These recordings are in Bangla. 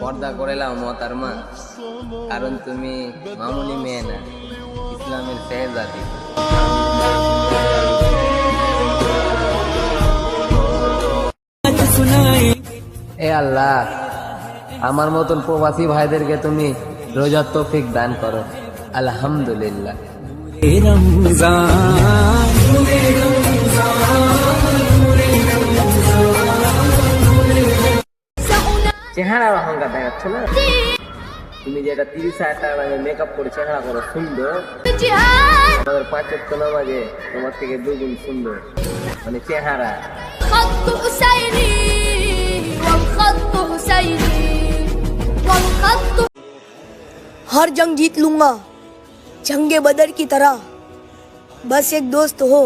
পর্দা করেলাম মতারমা কারণ তুমি মামুনি মেয়ে না, ইসলামের শেহজাদি এ আল্লাহ, আমার মতন প্রবাসী ভাইদেরকে তুমি রোজার তৌফিক দান করো। আলহামদুলিল্লাহ। চেহারার অহংকার দেখাচ্ছে না? তুমি যেটা তিরিশ হাজার টাকা দামে মেকআপ করে চেহারা করো, সুন্দর। আমাদের পাঁচের নামাজে তোমার থেকে দুগুণ সুন্দর। মানে চেহারা। हर जंग जीत लूंगा, जंग बदर की तरह। बस एक दोस्त हो,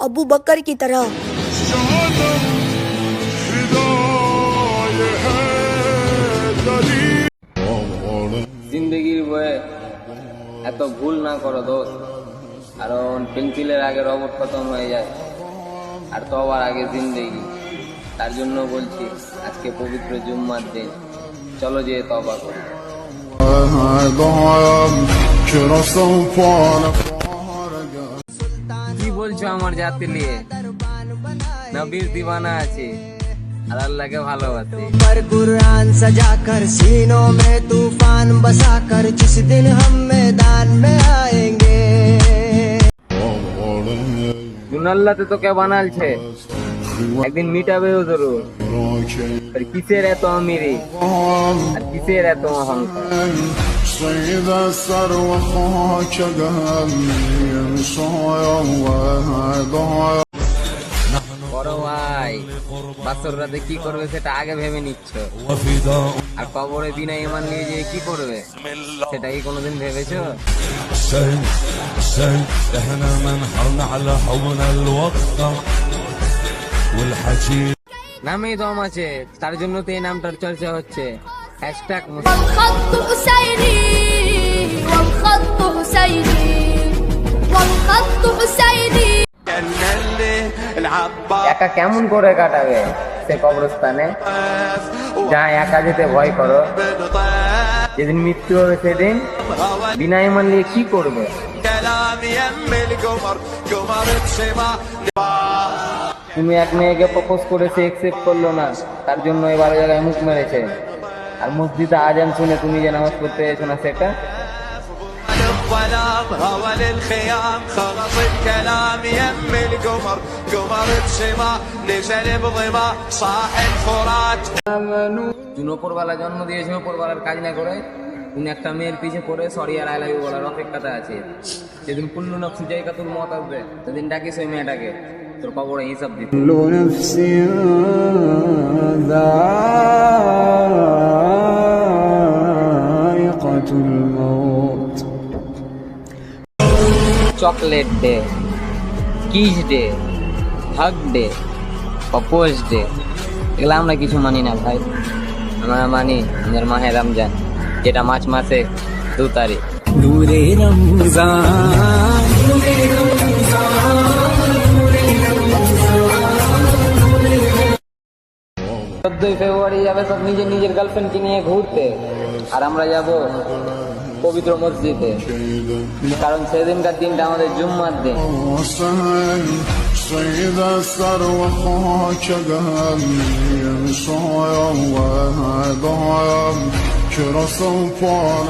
अबू बकर की तरह। এত ভুল না করো দোষ কারণ পেন্সিলের আগে রবট খতম হয়ে যায়। আর তো আবার আগে জিন্দগি। তার জন্য বলছি, আজকে পবিত্র জুম্মার দিন। চলো যে তবা করি। কি বলছো আমার জাতি নিয়ে? নবীর দিবানা আছে। আল্লাহকে ভালোবাসে पर कुरान सजा कर सीनों में तूफान बसा कर जिस दिन हम मैदान में आएंगे দুনাল্লাতে তোকে বানালছে একদিন মিটাবেও জরুর আর কিসের এত আমিরি আর কিসের এত অহংকার صيد الثروة خاك قهمي صايا وهذا বড় ভাই বাচ্চারা কি করবে সেটা আগে ভেবে নিচ্ছ। আর কবরে বিনা ইমান নিয়ে যে কি করবে সেটা কি কোনোদিন ভেবেছো? নামেই দম আছে তার জন্য তো এই নামটার চর্চা হচ্ছে। হ্যাশট্যাগ মুসলিম একা কেমন করে কাটাবে সে কবরস্থানে? যা একা যেতে ভয় করো। যেদিন মৃত্যু হবে সেদিন বিনা নিয়ে কি করবে? তুমি এক মেয়েকে প্রপোজ করেছে একসেপ্ট করল না, তার জন্য এবার জায়গায় মুখ মেরেছে। আর মসজিদে আজান শুনে তুমি যে নামাজ পড়তে এসো না সেটা الظلام هوى للخيام خلص الكلام يم القمر قمر بسما نزل بضما صاح الفرات তুমি ওপরবেলা জন্ম দিয়েছে ওপরবেলার কাজ না করে তুমি একটা মেয়ের পিছে পড়ে sorry R I love you বলার অপেক্ষাতে আছে যেদিন কুল্লু নফসি জায়গাতুল মত আসবে সেদিন ডাকিস ওই মেয়েটাকে তোর কবরে হিসাব দিতে chocolate day kiss day hug day propose day এগুলো আমরা কিছু মানি না ভাই। আমরা মানি আমাদের মাহে রমজান যেটা মার্চ মাসে দু তারিখ। চোদ্দই ফেব্রুয়ারি যাবে সব নিজের নিজের গার্লফ্রেন্ডকে নিয়ে ঘুরতে। আর আমরা যাব পবিত্র মসজিদে কারণ সেদিনকার দিনটা আমাদের জুম্মার দিন وسهل صيد الثروة خاك قهمي صايا وهذا كرة صوفان